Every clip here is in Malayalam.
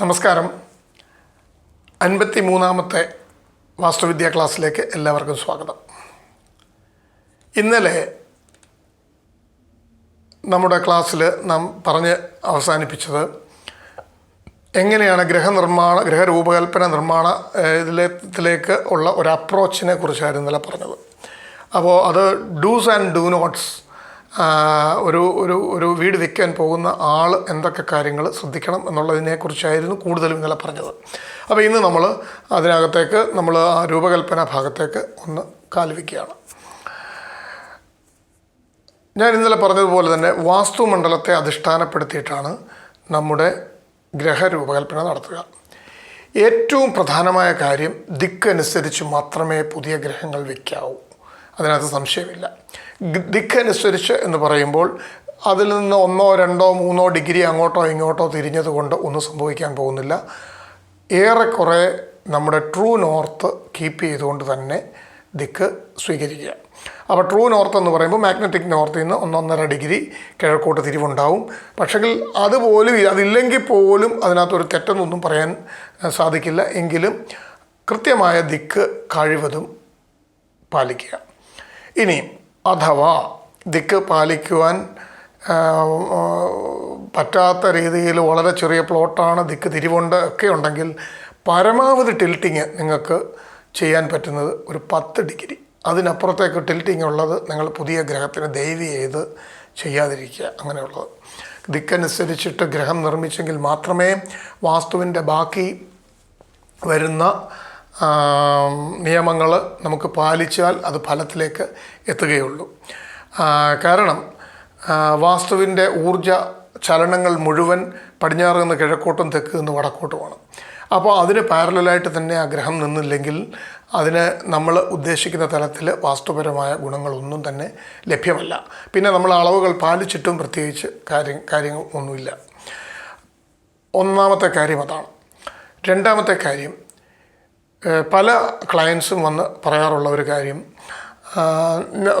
നമസ്കാരം. അൻപത്തി മൂന്നാമത്തെ വാസ്തുവിദ്യാ ക്ലാസ്സിലേക്ക് എല്ലാവർക്കും സ്വാഗതം. ഇന്നലെ നമ്മുടെ ക്ലാസ്സിൽ നാം പറഞ്ഞ് അവസാനിപ്പിച്ചത് എങ്ങനെയാണ് ഗ്രഹനിർമ്മാണ ഗ്രഹരൂപകൽപ്പന നിർമ്മാണ ഇതിലേക്ക് ഉള്ള ഒരു അപ്രോച്ചിനെ കുറിച്ചായിരുന്നു ഇന്നലെ പറഞ്ഞത്. അപ്പോൾ അത് ഡൂസ് ആൻഡ് ഡൂ നോട്ട്സ് ഒരു ഒരു ഒരു വീട് വെക്കാൻ പോകുന്ന ആൾ എന്തൊക്കെ കാര്യങ്ങൾ ശ്രദ്ധിക്കണം എന്നുള്ളതിനെക്കുറിച്ചായിരുന്നു കൂടുതലും ഇന്നലെ പറഞ്ഞത്. അപ്പോൾ ഇന്ന് നമ്മൾ അതിനകത്തേക്ക് നമ്മൾ ആ രൂപകൽപ്പന ഭാഗത്തേക്ക് ഒന്ന് കാൽവയ്ക്കുകയാണ് ഞാൻ ഇന്നലെ പറഞ്ഞതുപോലെ തന്നെ വാസ്തുമണ്ഡലത്തെ അധിഷ്ഠാനപ്പെടുത്തിയിട്ടാണ് നമ്മുടെ ഗ്രഹ രൂപകൽപ്പന നടത്തുക. ഏറ്റവും പ്രധാനമായ കാര്യം ദിക്കനുസരിച്ച് മാത്രമേ പുതിയ ഗ്രഹങ്ങൾ വയ്ക്കാവൂ. അതിനകത്ത് സംശയമില്ല. ദിക്കനുസരിച്ച് എന്ന് പറയുമ്പോൾ അതിൽ നിന്ന് ഒന്നോ രണ്ടോ മൂന്നോ ഡിഗ്രി അങ്ങോട്ടോ ഇങ്ങോട്ടോ തിരിഞ്ഞത് കൊണ്ട് ഒന്നും സംഭവിക്കാൻ പോകുന്നില്ല. ഏറെക്കുറെ നമ്മുടെ ട്രൂ നോർത്ത് കീപ്പ് ചെയ്തുകൊണ്ട് തന്നെ ദിക്ക് സ്വീകരിക്കുക. അപ്പോൾ ട്രൂ നോർത്ത് എന്ന് പറയുമ്പോൾ മാഗ്നറ്റിക് നോർത്തിൽ നിന്ന് ഒന്നൊന്നര ഡിഗ്രി കിഴക്കോട്ട് തിരിവുണ്ടാവും. പക്ഷെങ്കിൽ അതുപോലും അതില്ലെങ്കിൽ പോലും അതിനകത്തൊരു തെറ്റെന്നൊന്നും പറയാൻ സാധിക്കില്ല. എങ്കിലും കൃത്യമായ ദിക്ക് കഴിവതും പാലിക്കുക. ഇനി അഥവാ ദിക്ക് പാലിക്കുവാൻ പറ്റാത്ത രീതിയിൽ വളരെ ചെറിയ പ്ലോട്ടാണ് ദിക്ക് തിരിവുണ്ട് ഒക്കെ ഉണ്ടെങ്കിൽ പരമാവധി ടിൽറ്റിങ് നിങ്ങൾക്ക് ചെയ്യാൻ പറ്റുന്നത് ഒരു പത്ത് ഡിഗ്രി. അതിനപ്പുറത്തേക്ക് ടിൽറ്റിങ് ഉള്ളത് നിങ്ങൾ പുതിയ ഗ്രഹത്തിന് ദൈവി ചെയ്ത് ചെയ്യാതിരിക്കുക. അങ്ങനെയുള്ളത്. ദിക്കനുസരിച്ചിട്ട് ഗ്രഹം നിർമ്മിച്ചെങ്കിൽ മാത്രമേ വാസ്തുവിന്റെ ബാക്കി വരുന്ന നിയമങ്ങൾ നമുക്ക് പാലിച്ചാൽ അത് ഫലത്തിലേക്ക് എത്തുകയുള്ളൂ. കാരണം വാസ്തുവിന്റെ ഊർജ ചലനങ്ങൾ മുഴുവൻ പടിഞ്ഞാറ് നിന്ന് കിഴക്കോട്ടും തെക്ക് നിന്ന് വടക്കോട്ടുമാണ്. അപ്പോൾ അതിന് പാരലായിട്ട് തന്നെ ആ ഗ്രഹം നിന്നില്ലെങ്കിൽ അതിന് നമ്മൾ ഉദ്ദേശിക്കുന്ന തലത്തിൽ വാസ്തുപരമായ ഗുണങ്ങളൊന്നും തന്നെ ലഭ്യമല്ല. പിന്നെ നമ്മൾ അളവുകൾ പാലിച്ചിട്ടും പ്രത്യേകിച്ച് കാര്യം കാര്യങ്ങൾ ഒന്നുമില്ല ഒന്നാമത്തെ കാര്യം അതാണ്. രണ്ടാമത്തെ കാര്യം പല ക്ലയൻസും വന്ന് പറയാറുള്ള ഒരു കാര്യം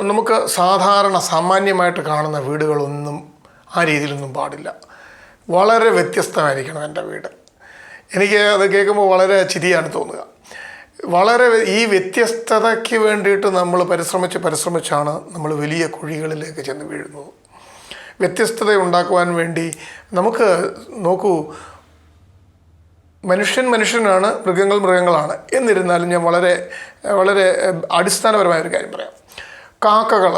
നമുക്ക് സാധാരണ സാമാന്യമായിട്ട് കാണുന്ന വീടുകളൊന്നും ആ രീതിയിലൊന്നും പാടില്ല. വളരെ വ്യത്യസ്തമായിരിക്കണം എന്റെ വീട്. എനിക്ക് അത് കേൾക്കുമ്പോൾ വളരെ ചിരിയാണ് തോന്നുക. വളരെ ഈ വ്യത്യസ്തതയ്ക്ക് വേണ്ടിയിട്ട് നമ്മൾ പരിശ്രമിച്ച് പരിശ്രമിച്ചാണ് നമ്മൾ വലിയ കുഴികളിലേക്ക് ചെന്ന് വീഴുന്നത്. വ്യത്യസ്തത ഉണ്ടാക്കുവാൻ വേണ്ടി നമുക്ക് നോക്കൂ മനുഷ്യൻ മനുഷ്യനാണ് മൃഗങ്ങൾ മൃഗങ്ങളാണ്. എന്നിരുന്നാലും ഞാൻ വളരെ വളരെ അടിസ്ഥാനപരമായ ഒരു കാര്യം പറയാം. കാക്കകൾ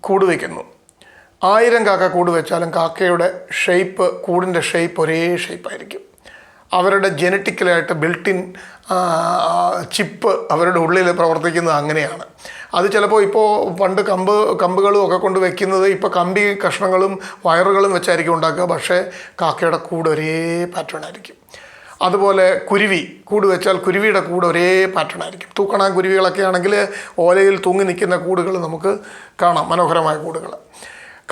കൂട് വയ്ക്കുന്നു. ആയിരം കാക്ക കൂട് വെച്ചാലും കാക്കയുടെ ഷേപ്പ് കൂടിന്റെ ഷേപ്പ് ഒരേ ഷേപ്പായിരിക്കും അവരുടെ ജനറ്റിക്കലായിട്ട് ബിൽട്ടിൻ ചിപ്പ് അവരുടെ ഉള്ളിൽ പ്രവർത്തിക്കുന്നത് അങ്ങനെയാണ്. അത് ചിലപ്പോൾ ഇപ്പോൾ പണ്ട് കമ്പ് കമ്പുകളും ഒക്കെ കൊണ്ട് വെക്കുന്നത് ഇപ്പോൾ കമ്പി കഷ്ണങ്ങളും വയറുകളും വെച്ചായിരിക്കും ഉണ്ടാക്കുക. പക്ഷേ കാക്കയുടെ കൂട് ഒരേ പാറ്റേൺ ആയിരിക്കും. അതുപോലെ കുരുവി കൂട് വെച്ചാൽ കുരുവിയുടെ കൂട് ഒരേ പാറ്റേൺ ആയിരിക്കും. തൂക്കണ കുരുവികളൊക്കെ ആണെങ്കിൽ ഓലയിൽ തൂങ്ങി നിൽക്കുന്ന കൂടുകൾ നമുക്ക് കാണാം മനോഹരമായ കൂടുകൾ.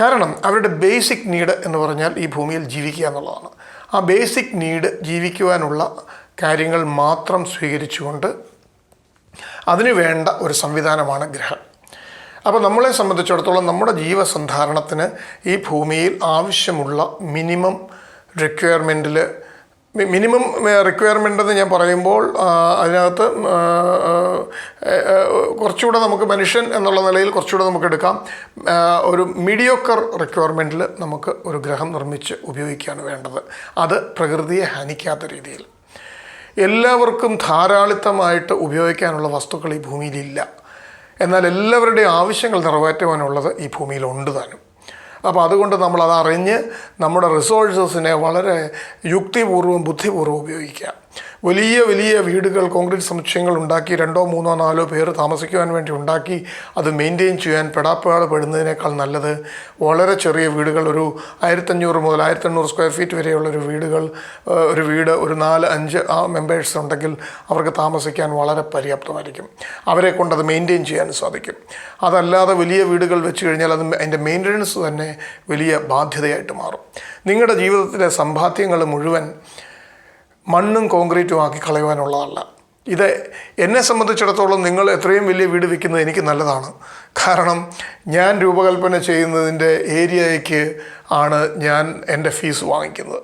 കാരണം അവരുടെ ബേസിക് നീഡ് എന്ന് പറഞ്ഞാൽ ഈ ഭൂമിയിൽ ജീവിക്കുക എന്നുള്ളതാണ്. ആ ബേസിക് നീഡ് ജീവിക്കുവാനുള്ള കാര്യങ്ങൾ മാത്രം സ്വീകരിച്ചുകൊണ്ട് അതിനു വേണ്ട ഒരു സംവിധാനമാണ് ഗ്രഹം. അപ്പോൾ നമ്മളെ സംബന്ധിച്ചിടത്തോളം നമ്മുടെ ജീവസന്ധാരണത്തിന് ഈ ഭൂമിയിൽ ആവശ്യമുള്ള മിനിമം റിക്വയർമെന്റിൽ മിനിമം റിക്വയർമെന്റ് എന്ന് ഞാൻ പറയുമ്പോൾ അതിനകത്ത് കുറച്ചുകൂടെ നമുക്ക് മനുഷ്യൻ എന്നുള്ള നിലയിൽ കുറച്ചുകൂടെ നമുക്ക് എടുക്കാം. ഒരു മീഡിയോക്കർ റിക്വയർമെന്റിൽ നമുക്ക് ഒരു ഗ്രഹം നിർമ്മിച്ച് ഉപയോഗിക്കുകയാണ് വേണ്ടത്. അത് പ്രകൃതിയെ ഹനിക്കാത്ത രീതിയിൽ. എല്ലാവർക്കും ധാരാളിത്തമായിട്ട് ഉപയോഗിക്കാനുള്ള വസ്തുക്കൾ ഈ ഭൂമിയിലില്ല. എന്നാൽ എല്ലാവരുടെയും ആവശ്യങ്ങൾ നിറവേറ്റുവാനുള്ളത് ഈ ഭൂമിയിലുണ്ട് താനും. അപ്പോൾ അതുകൊണ്ട് നമ്മൾ അത് അറിഞ്ഞ് നമ്മുടെ റിസോഴ്സസിനെ വളരെ യുക്തിപൂർവം ബുദ്ധിപൂർവം ഉപയോഗിക്കുക വലിയ വലിയ വീടുകൾ കോൺക്രീറ്റ് സമുച്ചയങ്ങൾ ഉണ്ടാക്കി രണ്ടോ മൂന്നോ നാലോ പേർ താമസിക്കുവാൻ വേണ്ടി ഉണ്ടാക്കി അത് മെയിന്റെയിൻ ചെയ്യാൻ പെടാപ്പാട് പെടുന്നതിനേക്കാൾ നല്ലത്. വളരെ ചെറിയ വീടുകൾ ഒരു ആയിരത്തഞ്ഞൂറ് മുതൽ ആയിരത്തെണ്ണൂറ് സ്ക്വയർ ഫീറ്റ് വരെയുള്ള ഒരു വീടുകൾ ഒരു വീട് ഒരു നാല് അഞ്ച് ആ മെമ്പേഴ്സ് ഉണ്ടെങ്കിൽ അവർക്ക് താമസിക്കാൻ വളരെ പര്യാപ്തമായിരിക്കും. അവരെ കൊണ്ട് അത് മെയിന്റെയിൻ ചെയ്യാൻ സാധിക്കും. അതല്ലാതെ വലിയ വീടുകൾ വെച്ച് കഴിഞ്ഞാൽ അത് അതിന്റെ മെയിന്റനൻസ് തന്നെ വലിയ ബാധ്യതയായിട്ട് മാറും. നിങ്ങളുടെ ജീവിതത്തിലെ സമ്പാദ്യങ്ങൾ മുഴുവൻ മണ്ണും കോൺക്രീറ്റും ആക്കി കളയുവാനുള്ളതല്ല. ഇത് എന്നെ സംബന്ധിച്ചിടത്തോളം നിങ്ങൾ എത്രയും വലിയ വീട് വയ്ക്കുന്നത് എനിക്ക് നല്ലതാണ്. കാരണം ഞാൻ രൂപകൽപ്പന ചെയ്യുന്നതിന്റെ ഏരിയയ്ക്ക് ആണ് ഞാൻ എന്റെ ഫീസ് വാങ്ങിക്കുന്നത്.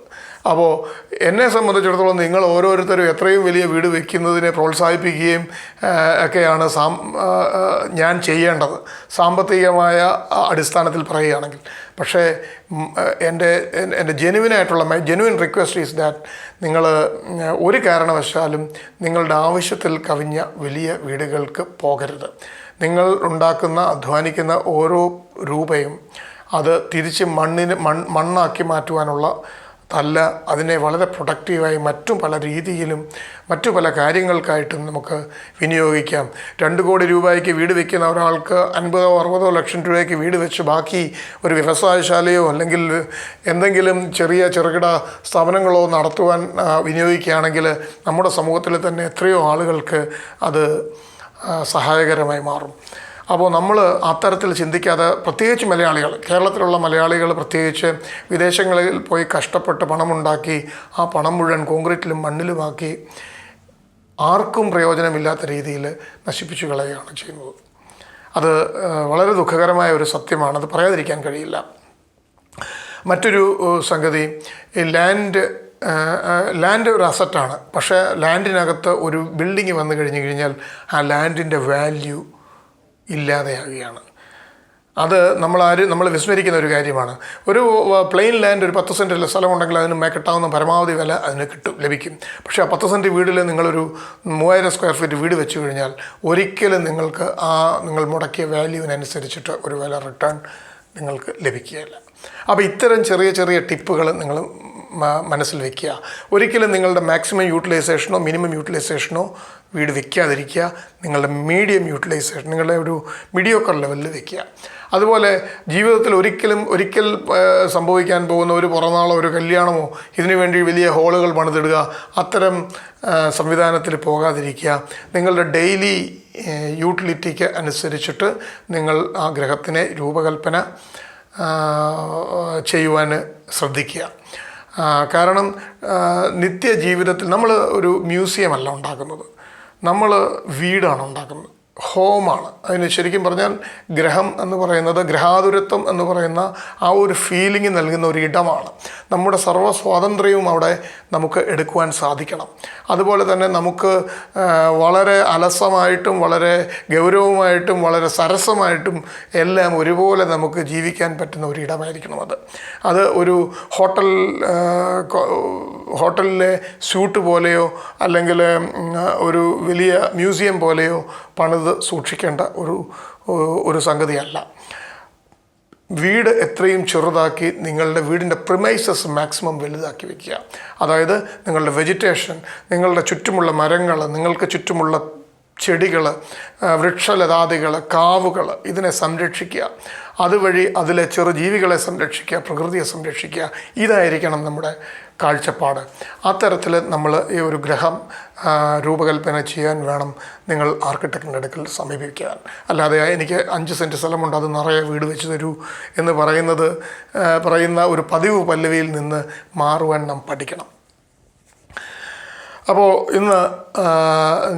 അപ്പോൾ എന്നെ സംബന്ധിച്ചിടത്തോളം നിങ്ങൾ ഓരോരുത്തരും എത്രയും വലിയ വീട് വെക്കുന്നതിനെ പ്രോത്സാഹിപ്പിക്കുകയും ഒക്കെയാണ് സാം ഞാൻ ചെയ്യേണ്ടത്. സാമ്പത്തികമായ അടിസ്ഥാനത്തിൽ പറയുകയാണെങ്കിൽ. പക്ഷേ എന്റെ എൻ- എന്റെ ജെനുവിനായിട്ടുള്ള my genuine request is that നിങ്ങൾ ഒരു കാരണവശാലും നിങ്ങളുടെ ആവശ്യത്തിൽ കവിഞ്ഞ വലിയ വീടുകൾക്ക് പോകരുത്. നിങ്ങൾ ഉണ്ടാക്കുന്ന അധ്വാനിക്കുന്ന ഓരോ രൂപയും അത് തിരിച്ച് മണ്ണിന് മൺ മണ്ണാക്കി മാറ്റുവാനുള്ള അല്ല അതിനെ വളരെ പ്രൊഡക്റ്റീവായി മറ്റു പല രീതിയിലും മറ്റു പല കാര്യങ്ങൾക്കായിട്ടും നമുക്ക് വിനിയോഗിക്കാം. രണ്ട് കോടി രൂപയ്ക്ക് വീട് വയ്ക്കുന്ന ഒരാൾക്ക് അൻപതോ അറുപതോ ലക്ഷം രൂപയ്ക്ക് വീട് വെച്ച് ബാക്കി ഒരു വ്യവസായശാലയോ അല്ലെങ്കിൽ എന്തെങ്കിലും ചെറിയ ചെറുകിട സ്ഥാപനങ്ങളോ നടത്തുവാൻ വിനിയോഗിക്കുകയാണെങ്കിൽ നമ്മുടെ സമൂഹത്തിൽ തന്നെ എത്രയോ ആളുകൾക്ക് അത് സഹായകരമായി മാറും. അപ്പോൾ നമ്മൾ അത്തരത്തിൽ ചിന്തിക്കാതെ പ്രത്യേകിച്ച് മലയാളികൾ കേരളത്തിലുള്ള മലയാളികൾ പ്രത്യേകിച്ച് വിദേശങ്ങളിൽ പോയി കഷ്ടപ്പെട്ട് പണമുണ്ടാക്കി ആ പണം മുഴുവൻ കോൺക്രീറ്റിലും മണ്ണിലുമാക്കി ആർക്കും പ്രയോജനമില്ലാത്ത രീതിയിൽ നശിപ്പിച്ചു കളയുകയാണ് ചെയ്യുന്നത്. അത് വളരെ ദുഃഖകരമായ ഒരു സത്യമാണ്. അത് പറയാതിരിക്കാൻ കഴിയില്ല. മറ്റൊരു സംഗതി ലാൻഡ് ലാൻഡ് ഒരു അസറ്റാണ്. പക്ഷേ ലാൻഡിനകത്ത് ഒരു ബിൽഡിങ് വന്നു കഴിഞ്ഞു കഴിഞ്ഞാൽ ആ ലാൻഡിന്റെ വാല്യൂ ഇല്ലാതെയാകുകയാണ് അത് നമ്മൾ ആര് നമ്മൾ വിസ്മരിക്കുന്ന ഒരു കാര്യമാണ്. ഒരു പ്ലെയിൻ ലാൻഡ് ഒരു പത്ത് സെന്റ് സ്ഥലമുണ്ടെങ്കിൽ അതിന് മേക്കെട്ടാവുന്ന കിട്ടാവുന്ന പരമാവധി വില അതിന് കിട്ടും ലഭിക്കും. പക്ഷേ ആ പത്ത് സെന്റ് വീടിൽ നിങ്ങളൊരു മൂവായിരം സ്ക്വയർ ഫീറ്റ് വീട് വെച്ച് കഴിഞ്ഞാൽ ഒരിക്കലും നിങ്ങൾക്ക് ആ നിങ്ങൾ മുടക്കിയ വാല്യൂവിനനുസരിച്ചിട്ട് ഒരു വില റിട്ടേൺ നിങ്ങൾക്ക് ലഭിക്കുകയില്ല. അപ്പോൾ ഇത്തരം ചെറിയ ചെറിയ ടിപ്പുകൾ നിങ്ങൾ മനസ്സിൽ വെക്കുക. ഒരിക്കലും നിങ്ങളുടെ മാക്സിമം യൂട്ടിലൈസേഷനോ മിനിമം യൂട്ടിലൈസേഷനോ വീട് വെക്കാതിരിക്കുക. നിങ്ങളുടെ മീഡിയം യൂട്ടിലൈസേഷൻ നിങ്ങളുടെ ഒരു മീഡിയോക്കർ ലെവലിൽ വെക്കുക. അതുപോലെ ജീവിതത്തിൽ ഒരിക്കലും ഒരിക്കൽ സംഭവിക്കാൻ പോകുന്ന ഒരു പുറന്നാളോ ഒരു കല്യാണമോ ഇതിനു വേണ്ടി വലിയ ഹോളുകൾ പണിതിടുക അത്തരം സംവിധാനത്തിൽ പോകാതിരിക്കുക. നിങ്ങളുടെ ഡെയിലി യൂട്ടിലിറ്റിക്ക് അനുസരിച്ചിട്ട് നിങ്ങൾ ആ ഗ്രഹത്തിനെ രൂപകൽപ്പന ചെയ്യുവാൻ ശ്രദ്ധിക്കുക. കാരണം നിത്യജീവിതത്തിൽ നമ്മൾ ഒരു മ്യൂസിയം അല്ല ഉണ്ടാക്കുന്നത്. നമ്മൾ വീടാണ് ഉണ്ടാക്കുന്നത്. ഹോമാണ്. അതിന് ശരിക്കും പറഞ്ഞാൽ ഗ്രഹം എന്ന് പറയുന്നത് ഗ്രഹാതുരത്വം എന്ന് പറയുന്ന ആ ഒരു ഫീലിംഗ് നൽകുന്ന ഒരു ഇടമാണ്. നമ്മുടെ സർവ സ്വാതന്ത്ര്യവും അവിടെ നമുക്ക് എടുക്കുവാൻ സാധിക്കണം. അതുപോലെ തന്നെ നമുക്ക് വളരെ അലസമായിട്ടും വളരെ ഗൗരവമായിട്ടും വളരെ സരസമായിട്ടും എല്ലാം ഒരുപോലെ നമുക്ക് ജീവിക്കാൻ പറ്റുന്ന ഒരു ഇടമായിരിക്കണം അത്. അത് ഒരു ഹോട്ടൽ ഹോട്ടലിലെ സ്യൂട്ട് പോലെയോ അല്ലെങ്കിൽ ഒരു വലിയ മ്യൂസിയം പോലെയോ പണിത് സൂക്ഷിക്കേണ്ട ഒരു ഒരു സംഗതിയല്ല. വീട് എത്രയും ചെറുതാക്കി നിങ്ങളുടെ വീടിന്റെ പ്രിമൈസസ് മാക്സിമം വലുതാക്കി വയ്ക്കുക അതായത് നിങ്ങളുടെ വെജിറ്റേഷൻ നിങ്ങളുടെ ചുറ്റുമുള്ള മരങ്ങൾ നിങ്ങൾക്ക് ചുറ്റുമുള്ള ചെടികൾ വൃക്ഷലതാദികൾ കാവുകൾ ഇതിനെ സംരക്ഷിക്കുക. അതുവഴി അതിലെ ചെറുജീവികളെ സംരക്ഷിക്കുക പ്രകൃതിയെ സംരക്ഷിക്കുക ഇതായിരിക്കണം നമ്മുടെ കാഴ്ചപ്പാട്. അത്തരത്തിൽ നമ്മൾ ഈ ഒരു ഗ്രഹം രൂപകൽപ്പന ചെയ്യാൻ വേണം നിങ്ങൾ ആർക്കിടെക്റ്റിന്റെ അടുക്കൽ സമീപിക്കാൻ. അല്ലാതെ എനിക്ക് അഞ്ച് സെന്റ് സ്ഥലമുണ്ട് അത് നിറയെ വീട് വെച്ച് തരൂ എന്ന് പറയുന്നത് പറയുന്ന ഒരു പതിവ് പല്ലവിയിൽ നിന്ന് മാറുവാൻ നാം പഠിക്കണം. അപ്പോൾ ഇന്ന്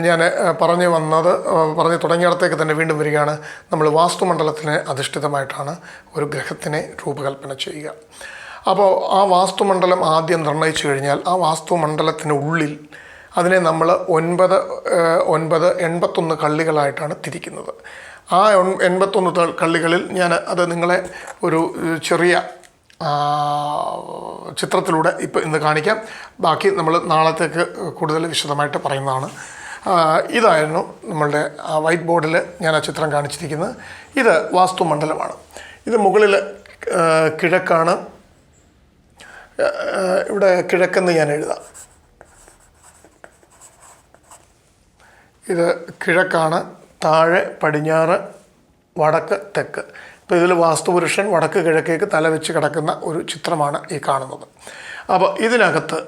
ഞാൻ പറഞ്ഞു വന്നത് പറഞ്ഞു തുടങ്ങിയിടത്തേക്ക് തന്നെ വീണ്ടും വരികയാണ്. നമ്മൾ വാസ്തുമണ്ഡലത്തിന് അധിഷ്ഠിതമായിട്ടാണ് ഒരു ഗ്രഹത്തിനെ രൂപകൽപ്പന ചെയ്യുക. അപ്പോൾ ആ വാസ്തുമണ്ഡലം ആദ്യം നിർണയിച്ചു കഴിഞ്ഞാൽ ആ വാസ്തുമണ്ഡലത്തിന് ഉള്ളിൽ അതിനെ നമ്മൾ ഒൻപത് ഒൻപത് എൺപത്തൊന്ന് കള്ളികളായിട്ടാണ് തിരിക്കുന്നത്. ആ എൺപത്തൊന്ന് കള്ളികളിൽ ഞാൻ അത് നിങ്ങളെ ഒരു ചെറിയ ചിത്രത്തിലൂടെ ഇപ്പോൾ ഇന്ന് കാണിക്കാം. ബാക്കി നമ്മൾ നാളത്തേക്ക് കൂടുതൽ വിശദമായിട്ട് പറയുന്നതാണ്. ഇതായിരുന്നു നമ്മളുടെ വൈറ്റ് ബോർഡിൽ ഞാൻ ആ ചിത്രം കാണിച്ചിരിക്കുന്നത്. ഇത് വാസ്തുമണ്ഡലമാണ്. ഇത് മുകളിൽ കിഴക്കാണ്. ഇവിടെ കിഴക്കെന്ന് ഞാൻ എഴുതാം. ഇത് കിഴക്കാണ് താഴെ പടിഞ്ഞാറ് വടക്ക് തെക്ക്. ഇപ്പോൾ ഇതിൽ വാസ്തുപുരുഷൻ വടക്ക് കിഴക്കേക്ക് തല വെച്ച് കിടക്കുന്ന ഒരു ചിത്രമാണ് ഈ കാണുന്നത്. അപ്പോൾ ഇതിനകത്ത്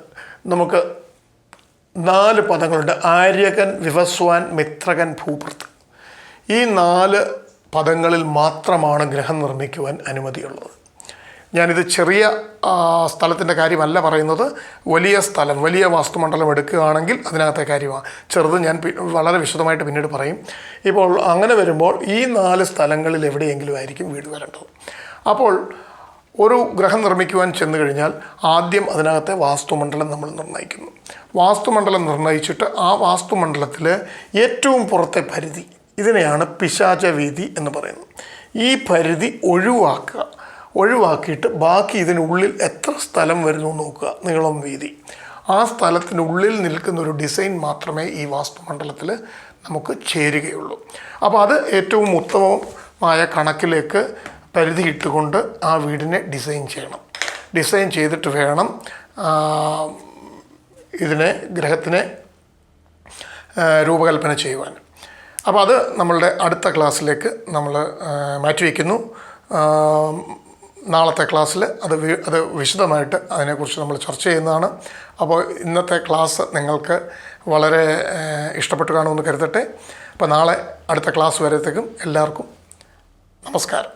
നമുക്ക് നാല് പദങ്ങളുണ്ട്. ആര്യകൻ വിവസ്വാൻ മിത്രകൻ ഭൂപ്രത് ഈ നാല് പദങ്ങളിൽ മാത്രമാണ് ഗ്രഹം നിർമ്മിക്കുവാൻ അനുമതിയുള്ളത്. ഞാനിത് ചെറിയ സ്ഥലത്തിന്റെ കാര്യമല്ല പറയുന്നത്. വലിയ സ്ഥലം വലിയ വാസ്തുമണ്ഡലം എടുക്കുകയാണെങ്കിൽ അതിനകത്തെ കാര്യമാണ് ചെറുത് ഞാൻ വളരെ വിശദമായിട്ട് പിന്നീട് പറയും. ഇപ്പോൾ അങ്ങനെ വരുമ്പോൾ ഈ നാല് സ്ഥലങ്ങളിൽ എവിടെയെങ്കിലും ആയിരിക്കും വീട് വരേണ്ടത്. അപ്പോൾ ഒരു ഗ്രഹം നിർമ്മിക്കുവാൻ ചെന്നു കഴിഞ്ഞാൽ ആദ്യം അതിനകത്തെ വാസ്തുമണ്ഡലം നമ്മൾ നിർണയിക്കുന്നു. വാസ്തുമണ്ഡലം നിർണയിച്ചിട്ട് ആ വാസ്തുമണ്ഡലത്തിൽ ഏറ്റവും പുറത്തെ പരിധി ഇതിനെയാണ് പിശാച വീതി എന്ന് പറയുന്നത്. ഈ പരിധി ഒഴിവാക്കുക. ഒഴിവാക്കിയിട്ട് ബാക്കി ഇതിനുള്ളിൽ എത്ര സ്ഥലം വരുന്നു നോക്കുക. നീളം വീതി. ആ സ്ഥലത്തിനുള്ളിൽ നിൽക്കുന്ന ഒരു ഡിസൈൻ മാത്രമേ ഈ വാസ്തുമണ്ഡലത്തിൽ നമുക്ക് ചേരുകയുള്ളൂ. അപ്പോൾ അത് ഏറ്റവും ഉത്തമമായ കണക്കിലേക്ക് പരിധി ഇട്ടുകൊണ്ട് ആ വീടിനെ ഡിസൈൻ ചെയ്യണം. ഡിസൈൻ ചെയ്തിട്ട് വേണം ഇതിനെ ഗ്രഹത്തിനെ രൂപകൽപ്പന ചെയ്യുവാൻ. അപ്പോൾ അത് നമ്മളുടെ അടുത്ത ക്ലാസ്സിലേക്ക് നമ്മൾ മാറ്റിവെക്കുന്നു. നാളത്തെ ക്ലാസ്സിൽ അത് അത് വിശദമായിട്ട് അതിനെക്കുറിച്ച് നമ്മൾ ചർച്ച ചെയ്യുന്നതാണ്. അപ്പോൾ ഇന്നത്തെ ക്ലാസ് നിങ്ങൾക്ക് വളരെ ഇഷ്ടപ്പെട്ടു കാണുമെന്ന് കരുതട്ടെ. അപ്പോൾ നാളെ അടുത്ത ക്ലാസ് വരത്തേക്കും എല്ലാവർക്കും നമസ്കാരം.